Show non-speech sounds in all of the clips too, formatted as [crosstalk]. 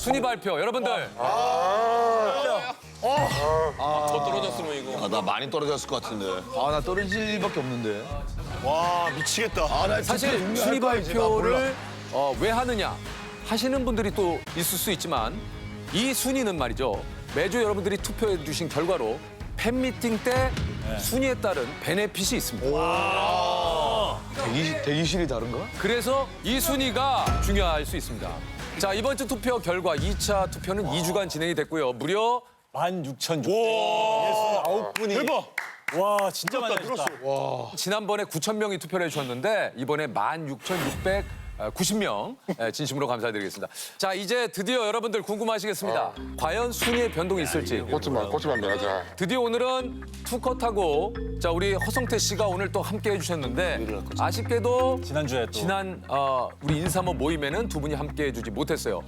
순위 발표. 여러분들. 더 떨어졌으면 이거. 아, 나 많이 떨어졌을 것 같은데. 아 나 떨어질 일밖에 없는데. 와 미치겠다. 아, 나 사실 순위 발표를 어, 왜 하느냐 하시는 분들이 또 있을 수 있지만 이 순위는 말이죠. 매주 여러분들이 투표해 주신 결과로 팬미팅 때 순위에 따른 베네핏이 있습니다. 대기 대기실이 다른가? 그래서 이 순위가 중요할 수 있습니다. 자, 이번 주 투표 결과 2차 투표는 2주간 진행이 됐고요. 무려 16,600. 아홉 분이. 대박. 와 진짜 많이 하셨다. 지난번에 9천 명이 투표를 해주셨는데 이번에 16,690명 진심으로 감사드리겠습니다. 자 이제 드디어 여러분들 궁금하시겠습니다. 과연 순위의 변동이 있을지. 꽂지마, 꽂지마, 매하자. 드디어 오늘은 투컷하고 자 우리 허성태 씨가 오늘 또 함께 해주셨는데 아쉽게도 지난주에 또. 지난 어, 우리 인사모 모임에는 두 분이 함께 해주지 못했어요.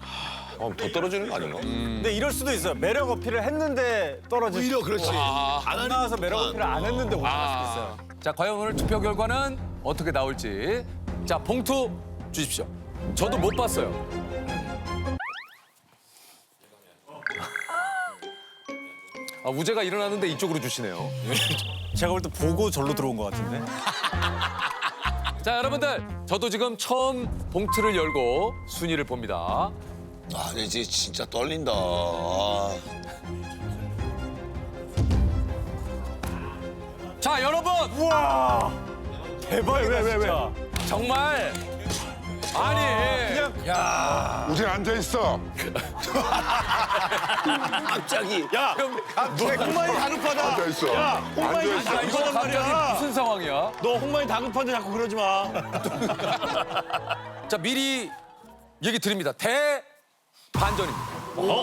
어, 더 떨어지는 거 아닌가? 근데 이럴 수도 있어요. 매력 어필을 했는데 떨어질 오히려 그렇지. 안 나와서 매력 어필을 안 했는데 올라갈 수도 있어요. 자 과연 오늘 투표 결과는 어떻게 나올지 자 봉투 주십시오. 저도 못 봤어요. 아, 우재가 일어났는데 이쪽으로 주시네요. [laughs] 제가 볼 때 보고 절로 들어온 것 같은데. [laughs] 자 여러분들 저도 지금 처음 봉투를 열고 순위를 봅니다. 아, 근데 이제 진짜 떨린다. 아. 자 여러분 우와. 대박이다 왜, 왜, 왜? 정말 아니 우진 앉아 있어. [laughs] 갑자기. 야, 너 홍만이 다급하다. 앉아 있어. 야, 홍만이 앉아 있어. 아, 이거 다급하단 갑자기 말이야. 무슨 상황이야? 너 홍만이 다급한데 자꾸 그러지 마. [laughs] 자 미리 얘기 드립니다. 대 반전입니다.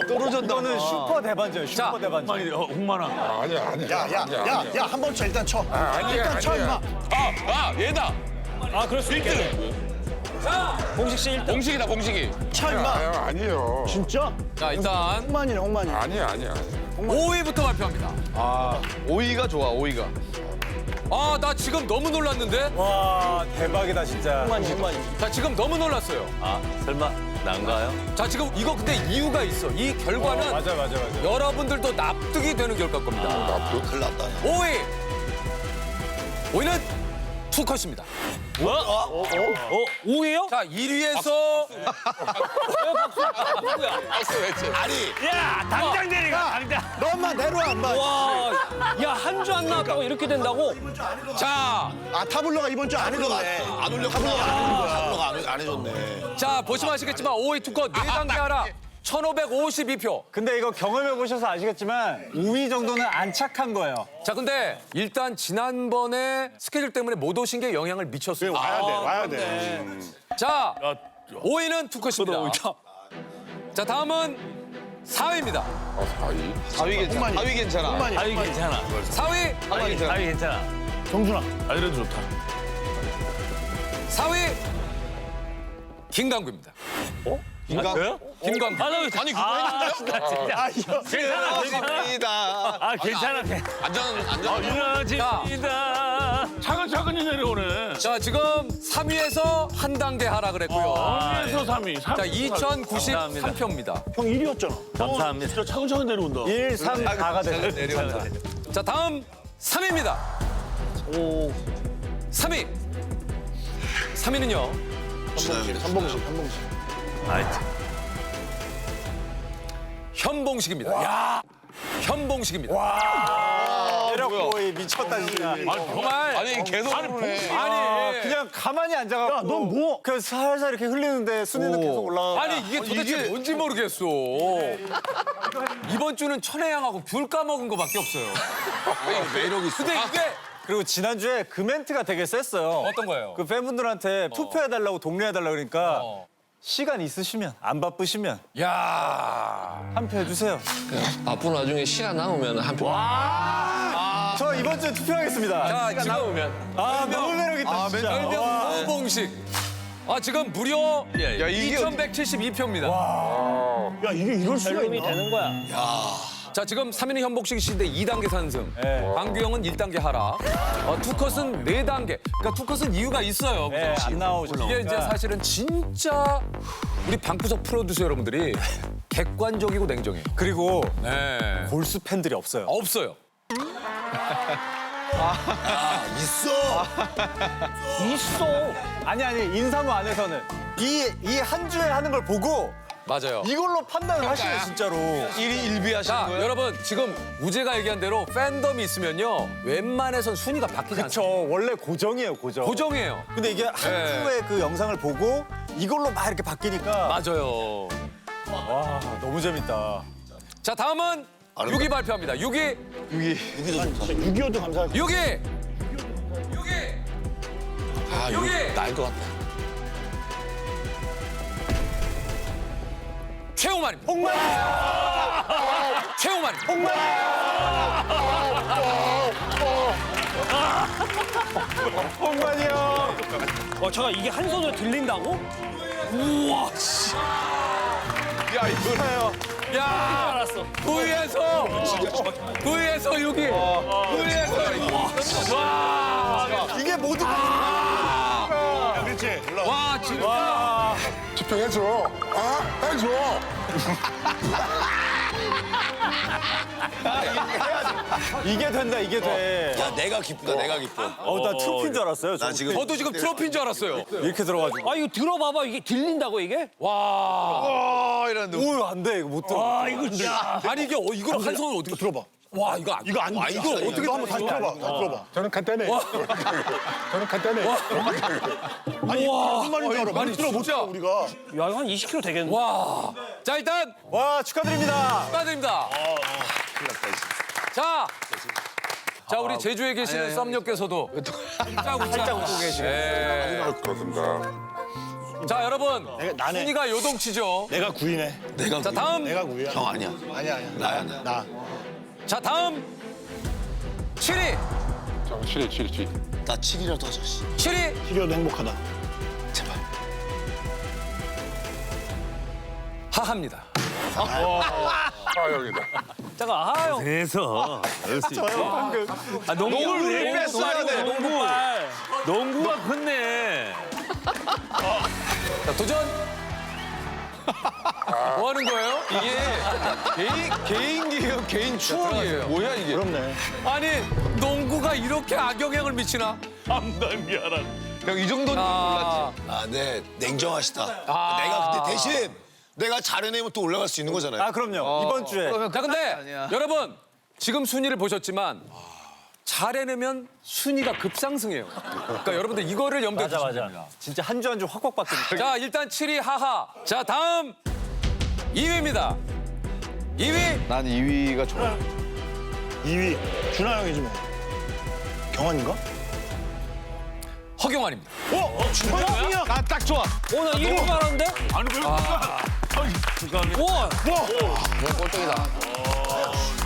떨어졌다. 이거는 슈퍼 대반전, 슈퍼 자, 대반전. 아니야, 아니야. 야, 야, 야, 야, 한 번 쳐, 일단 쳐. 아니야, 일단 쳐, 임마. 아, 아, 얘다. 아, 그럴 수 있겠네. 공식 씨 1등. 공식이다, 공식이. 쳐, 임마. 아니야, 아니에요. 진짜? 자 일단 홍만이네, 홍만이. 아니야, 아니야. 5위부터 발표합니다. 아 오이가 좋아 오이가. 아 나 지금 너무 놀랐는데? 와, 대박이다, 진짜. 홍만이, 홍만이. 자 지금 너무 놀랐어요. 아, 설마 난가요? 자 지금 이거 근데 이유가 있어. 이 결과는 맞아, 맞아, 맞아. 여러분들도 납득이 되는 결과일 겁니다. 나도 큰일 났다. 5위. 5위는 투컷입니다. 어? 5위요? 자 1위에서 아니, 야, 당장 내리가, 당장. 너만 내려와, 임마. 와, 야, 한 주 안 나왔다고 이렇게 된다고? 자, 아, 타블로가 이번 주 안 해줬네. 안 올렸구나. 타블로가 안, 안 해줬네. 자 보시면 아시겠지만 5위 투컷 4단계 하라 1552표. 근데 이거 경험해 보셔서 아시겠지만 5위 정도는 안 착한 거예요. 자 근데 일단 지난번에 스케줄 때문에 못 오신 게 영향을 미쳤어요. 와야 돼, 와야 돼. 자 5위는 투컷입니다. 자 다음은 4위입니다. 아, 사이. 4위 괜찮아. 4위 괜찮아. 아이, 괜찮아. 4위 아이, 괜찮아. 아이, 괜찮아. 정준아. 아, 이래도 좋다. 4위 김강구입니다. 인간. 김강구. 아, 나 왜, 아니, 그거 했는데요? 진짜. 아, 이거. 괜찮아, 괜찮아. 입니다. 아, 괜찮아. 안전, 안전. 유나집니다. 차근차근히 내려오네. 자 지금 3위에서 한 단계 하락을 했고요. 1에서 3위. 자 2093표입니다. 형 1위였잖아. 감사합니다. 진짜 차근차근 내려온다. 1, 3, 4가 됐어. 자 다음 3위입니다. 오. 3위. 3위는요. 한봉식, 한봉식. 아이, 현봉식입니다. 야. 현봉식입니다. 매력 보이 미쳤다 진짜. 정말 아니, 계속 그러네. 아니 그냥 가만히 앉아갖고. 야, 넌 뭐? 그냥 살살 이렇게 흘리는데 순위는 계속 올라가. 아니 이게 도대체 뭔지 모르겠어. 이번 주는 천혜향하고 귤 까먹은 거밖에 없어요. 매력 있어. 근데 이게 그리고 지난주에 그 멘트가 되게 셌어요. 어떤 거예요? 그 팬분들한테 투표해달라고 독려해달라고 그러니까 어. 시간 있으시면 안 바쁘시면 야. 한 표 해주세요. 앞으로 나중에 시간 남으면 한 표. 저 이번 주에 투표하겠습니다. 자 지금 아 너무 매력 있다 진짜. 별명 와. 현봉식. 아 지금 무려 야, 이게 2172표입니다. 야 이게 이럴 수가 있나? 되는 거야. 자 지금 3위는 현복식 씨인데 2단계 산승. 네. 광규형은 1단계 하락. 어, 투컷은 4단계. 그러니까 투컷은 이유가 있어요. 네, 안 나오죠. 이게 이제 사실은 진짜 우리 방구석 프로듀서 여러분들이 객관적이고 냉정해요. 그리고 네. 골수 팬들이 없어요. 없어요. 있어. 있어. 아니 아니 인사무 안에서는 이 이 한 주에 하는 걸 보고 맞아요. 이걸로 판단을 하시네 진짜로. 일이 일비하시는 자, 거예요? 여러분 지금 우재가 얘기한 대로 팬덤이 있으면요. 웬만해선 순위가 바뀌지 않습니다. 원래 고정이에요 고정. 고정이에요. 근데 이게 한 네. 주의 그 영상을 보고 이걸로 막 이렇게 바뀌니까 맞아요. 와 너무 재밌다. 자, 다음은 6위 발표합니다. 6위, 여기도 좋다. 6.25도 감사하죠. 6위, 6위. 아, 여기! 나을 것 같다. 최우만입니다. 최우만입니다. 홍만이 형. 어, 잠깐 이게 한 손으로 들린다고? 야 이거 야, 알았어. 부위에서 부위에서 6위. 부위에서 와, 이게 모두 그렇지. 와, 진짜. 집중해줘. 아, 해줘. 이게 된다 이게 돼. 야, 내가 기쁘다, 내가 기뻐. 어나 트로피인 줄 알았어요. 나 저. 지금 저도 지금 트로피인 줄 알았어요. 이렇게 들어가지고. 아, 이거 들어봐봐. 이게 들린다고, 이게? 와, 어 이런 눈. 오안 돼 이거 못 들어. 아, 이거 진짜. 아니 이게 어, 이걸 한 손으로 어떻게 들어봐? 와, 이거 안, 이거 안 와, 돼. 이거 어떻게 한번 다시 들어봐. 다시 들어봐. 저는 간단해. 저는 간단해. 아니 무슨 말인 줄 알아. 많이 못 들어 못 진짜. 들어 우리가. 야, 이거 한 20kg 되겠는데? 와. 자, 일단 와 축하드립니다. 축하드립니다. 자, 자 우리 제주에 계시는 썸녀께서도 살짝 살짝 웃고 계시네. 그렇습니다. 자, 여러분 나네. 순위가 요동치죠. 내가 구이네. 내가 자, 다음. 내가 구이야. 형 아니야. 아니야 아니야. 나야, 나. 나. 자, 다음 7위, 자, 치리, 치리, 치리. 나 7이라도 하자, 씨. 7위 필요도 행복하다. 제발. 하하입니다. 아, 여기다. 잠깐, 아, 형. 그래서. 아, 농구를 왜 뺐어야 돼, 농구. 농구가 컸네. 자, 도전. [laughs] 뭐 하는 거예요? 개인 개인기예요 개인 추억이에요. 뭐야 이게? 그렇네. 아니 농구가 이렇게 악영향을 미치나? 감당 미안한. 형이 정도는 아, 아, 네, 냉정하시다. 아. 내가 근데 대신 내가 잘해내면 또 올라갈 수 있는 거잖아요. 아 그럼요 이번 주에. 자 근데 여러분 지금 순위를 보셨지만 잘 해내면 순위가 급상승해요. 그러니까 여러분들 이거를 염두에 맞아 두시면 맞아. 진짜 한 주 한 주 확확 바뀌니까. 자 일단 7위 하하. 자 다음 2위입니다. 2위 난 2위가 좋아. 2위 준하 형이지 뭐. 경환인가? 허경환입니다. 어? 준하 형이야. 아딱 좋아. 어, 나 1위 말하는데? 아니 왜? 우와. 꼴등이다.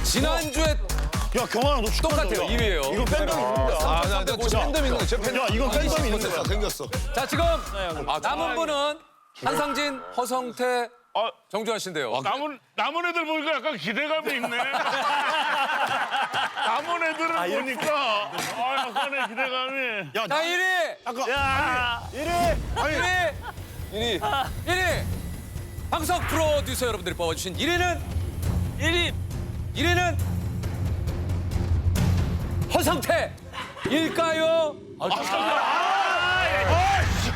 지난주에 야 경환아 너 축하한다. 똑같아요. 야. 2위예요. 이건 팬덤이 있는데. 아, 나, 나 진짜 팬덤 있는 거. 제 팬덤. 야 이건 팬덤이 있는 거야. 생겼어. 자 지금 남은 분은 한상진, 허성태, 아. 정준하 씨인데요. 남은 남은 애들 보니까 약간 기대감이 있네. 남은 애들을 보니까 아 약간의 기대감이. 야 자 1위, 아까 야. 1위, 1위. 1위. 방석 프로듀서 여러분들이 뽑아주신 1위는 1위. 1위는 허성태 일까요?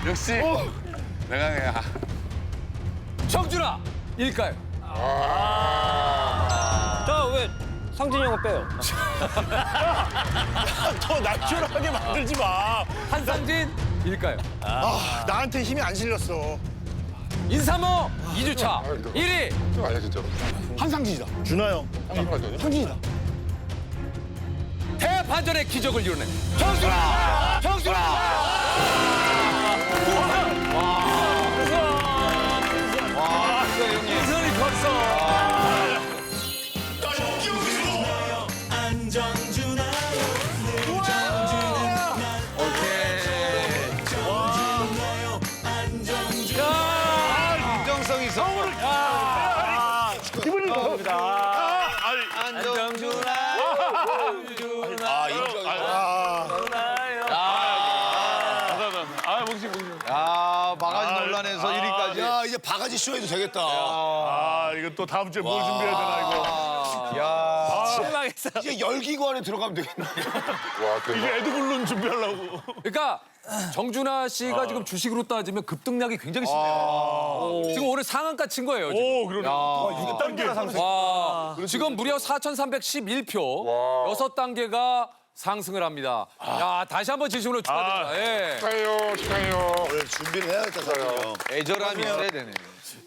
역시. 내가 그냥. 정준하 일까요? 자, 왜 상진이 형을 빼요? [laughs] 더 나처럼하게 만들지 마. 한상진 일까요? 아 나한테 힘이 안 실렸어. 인사모 2주차 1위 좀 아니야, 진짜로. 한상진이다. 준하 형. 상진이다. 대반전의 기적을 이루는 정준하! 정준하! 쇼 해도 되겠다. 아 이거 또 다음 주에 뭘 준비해야 되나 이거. 실망했어. 이제 열기구 안에 들어가면 되겠네. [laughs] 와. 이제 에드블룬 준비하려고. 그러니까 정준하 씨가 지금 주식으로 따지면 급등량이 굉장히 심해요. 지금 올해 상한가 친 거예요. 지금. 오 그러네. 6단계가 상승. 와, 지금 무려 4,311표, 여섯 단계가 상승을 합니다. 야, 다시 한번 진심으로 축하드립니다. 예. 축하해요, 축하해요. 준비를 해야겠다, 사실요. 애절함이 있어야 되네.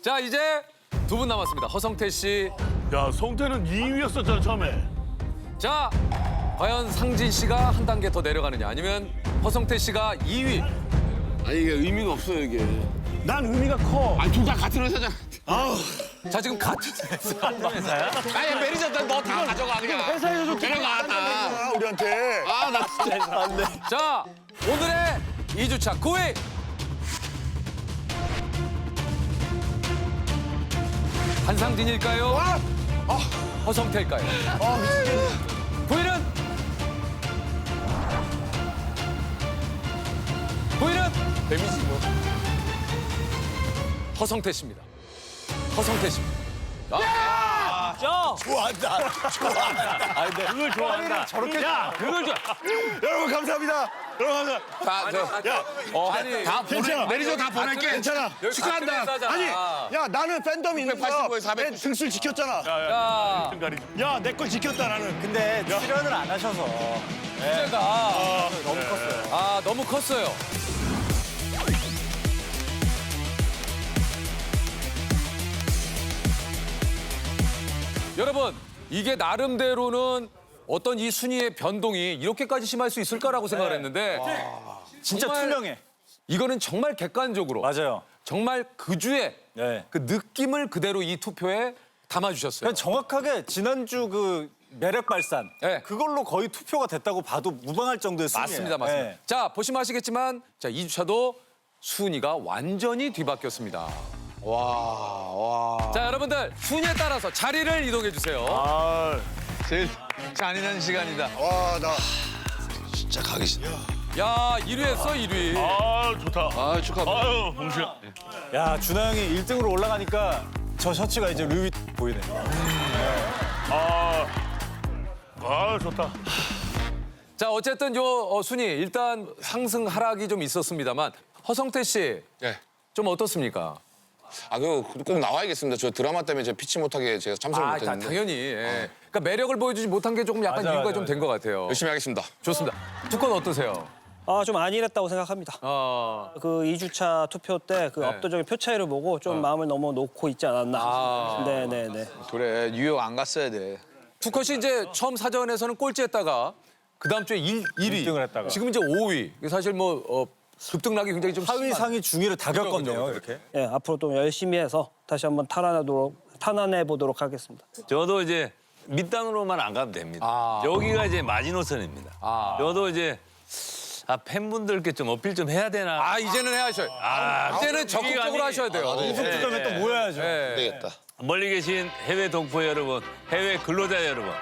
자, 이제 두 분 남았습니다. 허성태 씨. 야 성태는 2위였었잖아 처음에. 자, 과연 상진 씨가 한 단계 더 내려가느냐, 아니면 허성태 씨가 2위. 아니 이게 의미가 없어요 이게. 난 의미가 커. 아니 둘 다 같은 회사잖아. 자, 지금 같은 회사. 아니 매니저 너다 가져가 그냥. 회사에서 좀 데려가 다. 아, 우리한테. 아 나 진짜. [laughs] 자, 오늘의 2주차 9위. 한상진일까요? 허성태일까요? 9위는 9위는 데미지 뭐. 허성태 씨입니다. 허성태 씨입니다. 좋아한다. 좋아한다. 그걸 좋아한다. 저렇게. 야 그걸 좀 여러분 감사합니다. 여러분 감사합니다. 다저 아니 다 보내 괜찮아. 매니저 다 보낼게. 괜찮아. 축하한다. 아니, 야 나는 팬덤이 있는 거야. 685에 490. 내 등수를 지켰잖아. 야, 야, 내 걸 지켰다 나는. 근데 출연을 안 하셔서. 문제가 너무 컸어요. 아, 너무 컸어요. 여러분, 이게 나름대로는 어떤 이 순위의 변동이 이렇게까지 심할 수 있을까라고 생각을 했는데 진짜 정말- 투명해. 이거는 정말 객관적으로 맞아요. 정말 그 주에 네. 그 느낌을 그대로 이 투표에 담아주셨어요. 그냥 정확하게 지난주 그 매력 발산 네. 그걸로 거의 투표가 됐다고 봐도 무방할 정도의 순위예요. 맞습니다, 맞습니다. 네. 자, 보시면 아시겠지만 자, 2주차도 순위가 완전히 뒤바뀌었습니다. 와, 와. 자, 여러분들 순위에 따라서 자리를 이동해 주세요. 아, 제일 잔인한 시간이다. 와, 나 진짜 가기 싫다. 야, 1위 했어, 1위. 아 좋다. 아 축하합니다. 아유, 봉수야. 야 준하 형이 1등으로 올라가니까 저 셔츠가 이제 루이 보이네. 아, 아 좋다. 자, 어쨌든 요 어, 순위 일단 상승 하락이 좀 있었습니다만 허성태 씨. 네. 좀 어떻습니까? 아 그거 꼭 나와야겠습니다. 저 드라마 때문에 제가 피치 못하게 제가 참석을 아, 다, 못했는데 당연히. 예. 그러니까 매력을 보여주지 못한 게 조금 약간 맞아, 이유가 맞아, 좀 된 것 같아요. 열심히 하겠습니다. 좋습니다. 두 건 어떠세요? 아, 좀 안일했다고 생각합니다. 어, 그 2주차 투표 때그 네. 압도적인 표 차이를 보고 좀 마음을 너무 놓고 있지 않았나. 아. 네, 네, 네. 그래 뉴욕 안 갔어야 돼. 투컷이 이제 처음 사전에서는 꼴찌했다가 그 다음 주에 1, 1위. 1등을 했다가. 지금 이제 5위. 이게 사실 뭐 어, 급등락이 굉장히 좀 하위 심한- 상위 중위를 다 겪었네요 그죠, 이렇게. 예, 앞으로 좀 열심히 해서 다시 한번 탈환하도록 탈환해 보도록 하겠습니다. 저도 이제 밑단으로만 안 가면 됩니다. 아. 여기가 이제 마지노선입니다. 아. 저도 이제 아, 팬분들께 좀 어필 좀 해야 되나. 아 이제는 해야 하셔요. 아, 이제는 적극적으로 아니- 하셔야 돼요. 우승 주점에 또 모여야죠. 네. 되겠다. 멀리 계신 해외 동포 여러분, 해외 근로자 여러분.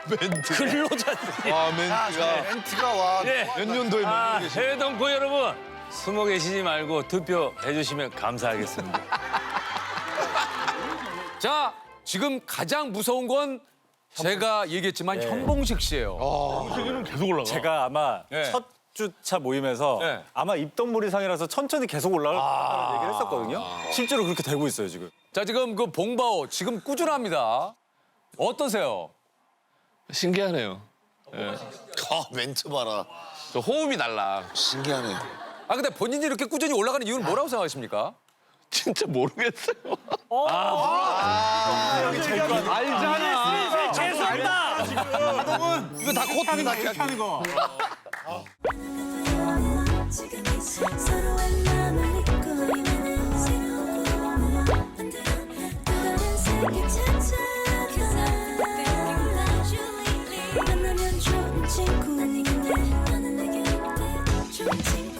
근로자들. 와 멘트가 멘트가 와. 예. 몇 년도에 아, 멘트 계시. 해외 동포 여러분, 숨어 계시지 말고 투표해 주시면 감사하겠습니다. [laughs] 자 지금 가장 무서운 건 제가 얘기했지만 현봉식 씨예요. 세계는 계속 올라가. 제가 아마 네. 첫 주차 모임에서 네. 아마 입덕무리상이라서 천천히 계속 올라갈 거라는 얘기를 했었거든요. 실제로 그렇게 되고 있어요 지금. 자 지금 그 봉바오 지금 꾸준합니다. 어떠세요? 신기하네요. 아, 멘트 봐라. 저 호흡이 달라. 신기하네. 아 근데 본인이 이렇게 꾸준히 올라가는 이유는 뭐라고 생각하십니까? 진짜 모르겠어요. 알잖아. 이거 다 코트입니다. 지금. 이 서로의 마음을 잊고 있는 새로운 꿈을 만들어 또 다른 세계 찾아가 만나면 좋은 친구인데 너는 내게 좋은 친구